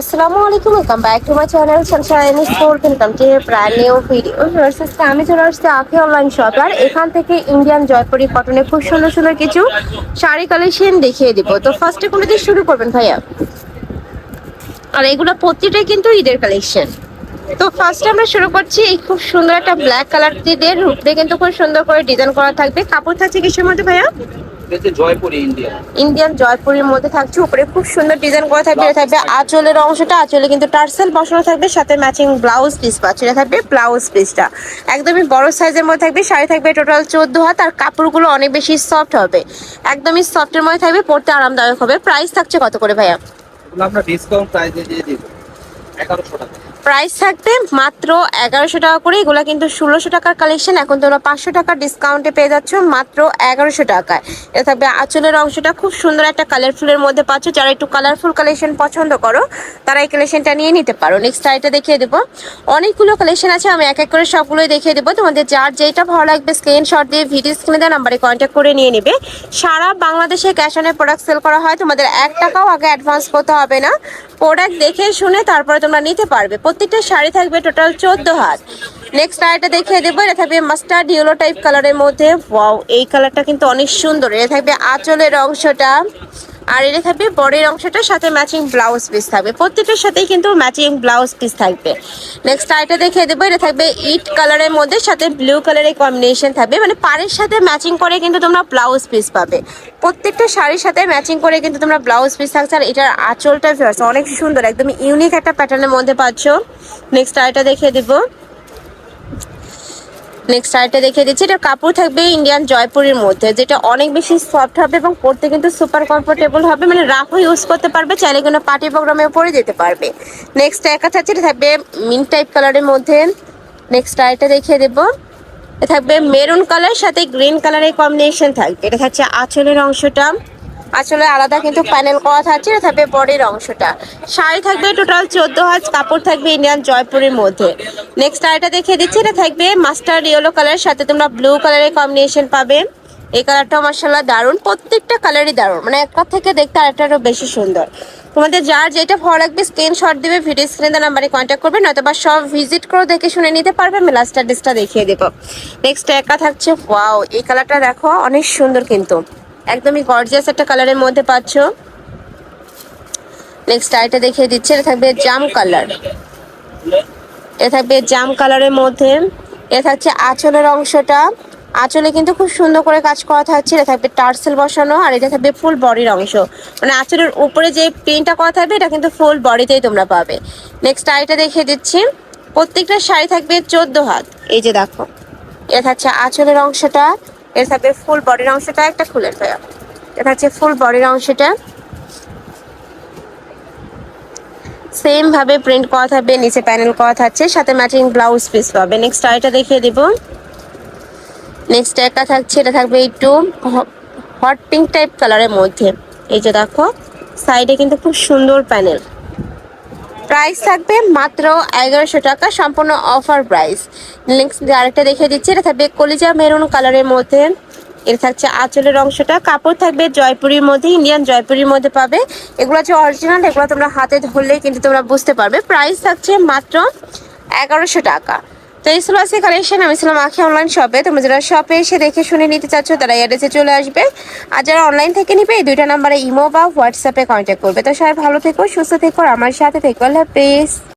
আসসালামু আলাইকুম welcome back to my channel sunshine store welcome to brand new video আজকে আমি চলে আসছি আখি অনলাইন শপ আর এখান থেকে ইন্ডিয়ান জয়পুরি কটনে খুব সুন্দর সুন্দর কিছু শাড়ি কালেকশন দেখিয়ে দিব। তো ফার্স্টে কোনো দিয়ে শুরু করবেন ভাইয়া? আর এগুলো প্রতিটাই কিন্তু ঈদের কালেকশন তো ফার্স্টে আমরা শুরু করছি এই খুব সুন্দর একটা ব্ল্যাক কালার দিয়ে রূপে কিন্তু খুব সুন্দর করে ডিজাইন করা থাকবে। কাপড় থাকছে কিসের মধ্যে ভাইয়া? জয়পুরি ইন্ডিয়া। ইন্ডিয়ান জয়পুরের মধ্যে থাকছে। উপরে খুব সুন্দর ডিজাইন করা থাকবে। এটা থাকবে আঁচলের অংশটা। আঁচলে কিন্তু টার্সেল বসানো থাকবে। সাথে ম্যাচিং ব্লাউজ পিস পাচ্ছে। এটা থাকবে ব্লাউজ পিসটা একদমই বড় সাইজের মধ্যে থাকবে। শাড়ি থাকবে টোটাল চোদ্দ হাত। আর কাপড়গুলো অনেক বেশি সফট হবে। একদমই সফটের মধ্যে থাকবে। পড়তে আরামদায়ক হবে। প্রাইস থাকছে কত করে ভাইয়া? আমরা ডিসকাউন্ট প্রাইসে দিয়ে দিব। এগারোশো টাকা। প্রাইস থাকবে মাত্র এগারোশো টাকা করে। এগুলো কিন্তু ষোলোশো টাকার কালেকশন এখন তোমরা পাঁচশো টাকার ডিসকাউন্টে পেয়ে যাচ্ছ মাত্র এগারোশো টাকায়। এটা থাকবে আঁচলের অংশটা, খুব সুন্দর একটা কালারফুলের মধ্যে পাচ্ছ। যারা একটু কালারফুল কালেকশন পছন্দ করো, তারা এই কালেকশনটা নিয়ে নিতে পারো। নেক্সট শাড়িটা দেখিয়ে দেবো। অনেকগুলো কালেকশন আছে, আমি এক এক করে সবগুলোই দেখিয়ে দেবো। তোমাদের যার যেটা ভালো লাগবে স্ক্রিনশট দিয়ে ভিডিও স্ক্রিনে দেওয়া নাম্বারে কন্ট্যাক্ট করে নিয়ে নেবে। সারা বাংলাদেশে ক্যাশ অনের প্রোডাক্ট সেল করা হয়। তোমাদের এক টাকাও আগে অ্যাডভান্স করতে হবে না। প্রোডাক্ট দেখে শুনে তারপরে তোমরা নিতে পারবে। প্রত্যেকটা শাড়ি থাকবে টোটাল চোদ্দ হাত। নেক্সট শাড়িটা দেখিয়ে দেবো, এটা থাকবে মাস্টার্ড ইয়েলো টাইপ কালারের মধ্যে। ওয়াও এই কালারটা কিন্তু অনেক সুন্দর। এটা থাকবে আঁচলের অংশটা। আর এটা থাকবে বডির অংশটার সাথে ম্যাচিং ব্লাউজ পিস থাকবে। প্রত্যেকটার সাথেই কিন্তু ম্যাচিং ব্লাউজ পিস থাকবে। নেক্সট আইটা দেখিয়ে দেবো, এটা থাকবে ইট কালারের মধ্যে, সাথে ব্লু কালারের কম্বিনেশন থাকবে। মানে পাড়ের সাথে ম্যাচিং করে কিন্তু তোমরা ব্লাউজ পিস পাবে। প্রত্যেকটা শাড়ির সাথে ম্যাচিং করে কিন্তু তোমরা ব্লাউজ পিস থাকছে। আর এটার আঁচলটা অনেক সুন্দর, একদম ইউনিক একটা প্যাটার্নের মধ্যে পাচ্ছ। নেক্সট আইটা দেখিয়ে দেবো। নেক্সট শাড়িটা দেখিয়ে দিচ্ছি, এটা কাপড় থাকবে ইন্ডিয়ান জয়পুরের মধ্যে, যেটা অনেক বেশি সফট হবে এবং পরতে কিন্তু সুপার কমফোর্টেবল হবে। মানে রাফও ইউজ করতে পারবে, চাইলে কোনো পার্টি প্রোগ্রামে পরে যেতে পারবে। নেক্সট একা থাকছে, এটা থাকবে মিন টাইপ কালারের মধ্যে। নেক্সট শাড়িটা দেখিয়ে দেবো। থাকবে মেরুন কালার সাথে গ্রিন কালারের কম্বিনেশন থাকবে। এটা থাকছে আঁচলের অংশটা। আসলে আলাদা কিন্তু প্যানেল করা থাকছে এটা থাকবে বডির অংশটা। শাড়ি থাকবে টোটাল চোদ্দ হাজ কাপড় থাকবে ইন্ডিয়ান জয়পুরের মধ্যে। নেক্সট শাড়িটা দেখিয়ে দিচ্ছি, এটা থাকবে মাস্টার্ড ইয়েলো কালারের সাথে তোমরা ব্লু কালারের কম্বিনেশন পাবে। এই কালারটাও মার্শাল্লাহ দারুণ, প্রত্যেকটা কালারই দারুণ মানে একটা থেকে দেখতে আরেকটা আরও বেশি সুন্দর। তোমাদের যার যেটা ভালো লাগবে স্ক্রিনশট দিবে ভিডিও স্ক্রিনে নাম্বারে কন্ট্যাক্ট করবে নয়তো বা সব ভিজিট করে দেখে শুনে নিতে পারবে, আমি লাস্ট অ্যাড্রেসটা দেখিয়ে দেবো। নেক্সট একা থাকছে ওয়াও এই কালারটা দেখো, অনেক সুন্দর কিন্তু। একদমই গর্জিয়াস একটা কালারের মধ্যে পাচ্ছ। নেক্সট আইটা দেখিয়ে দিচ্ছে, এটা থাকবে জাম কালার এটা থাকবে জাম কালারের মধ্যে। এটা থাকছে আঁচলের অংশটা। আঁচলে কিন্তু খুব সুন্দর করে কাজ করা থাকছে। এটা থাকবে টার্সেল বসানো আর এটা থাকবে ফুল বডির অংশ। মানে আঁচলের উপরে যে প্রিন্টটা করা থাকবে, এটা কিন্তু ফুল বডিতেই তোমরা পাবে। নেক্সট আইটা দেখিয়ে দিচ্ছি। প্রত্যেকটা শাড়ি থাকবে চোদ্দ হাত। এই যে দেখো। এটা থাকছে আঁচলের অংশটা। এর সাথে ফুল বডির অংশটা একটা খুলে ভাইয়া এটা হচ্ছে ফুল বডির অংশটা। সেম ভাবে প্রিন্ট করা থাকবে, নিচে প্যানেল করা থাকছে, সাথে ম্যাচিং ব্লাউজ পিস পাবে। নেক্সট আইটা দেখিয়ে দিব। নেক্সট একটা থাকছে, এটা থাকবে একটু হট পিঙ্ক টাইপ কালারের মধ্যে। এই যে দেখো সাইডে কিন্তু খুব সুন্দর প্যানেল প্রাইস থাকবে মাত্র এগারোশো টাকা, সম্পূর্ণ অফার প্রাইস লিঙ্কস আরেকটা দেখে দিচ্ছি, এটা থাকবে কলিজা মেরুন কালারের মধ্যে। এটা থাকছে আঁচলের অংশটা, কাপড় থাকবে জয়পুরির মধ্যে ইন্ডিয়ান জয়পুরির মধ্যে পাবে। এগুলো হচ্ছে অরিজিনাল এগুলো তোমরা হাতে ধরলে কিন্তু তোমরা বুঝতে পারবে। প্রাইস থাকছে মাত্র এগারোশো টাকা। তো এই ছিল আজকে কালেকশন আমি ছিলাম আখি অনলাইন শপে তোমরা যারা শপে এসে দেখে শুনে নিতে চাচ্ছ, তারা অ্যাড্রেসে চলে আসবে। আর যারা অনলাইন থেকে নিবে, এই দুইটা নাম্বারে ইমো বা হোয়াটসঅ্যাপে কন্ট্যাক্ট করবে। তো সবাই ভালো থেকো, সুস্থ থেকো আমার সাথে থেকো। আল্লাহ হাফেজ।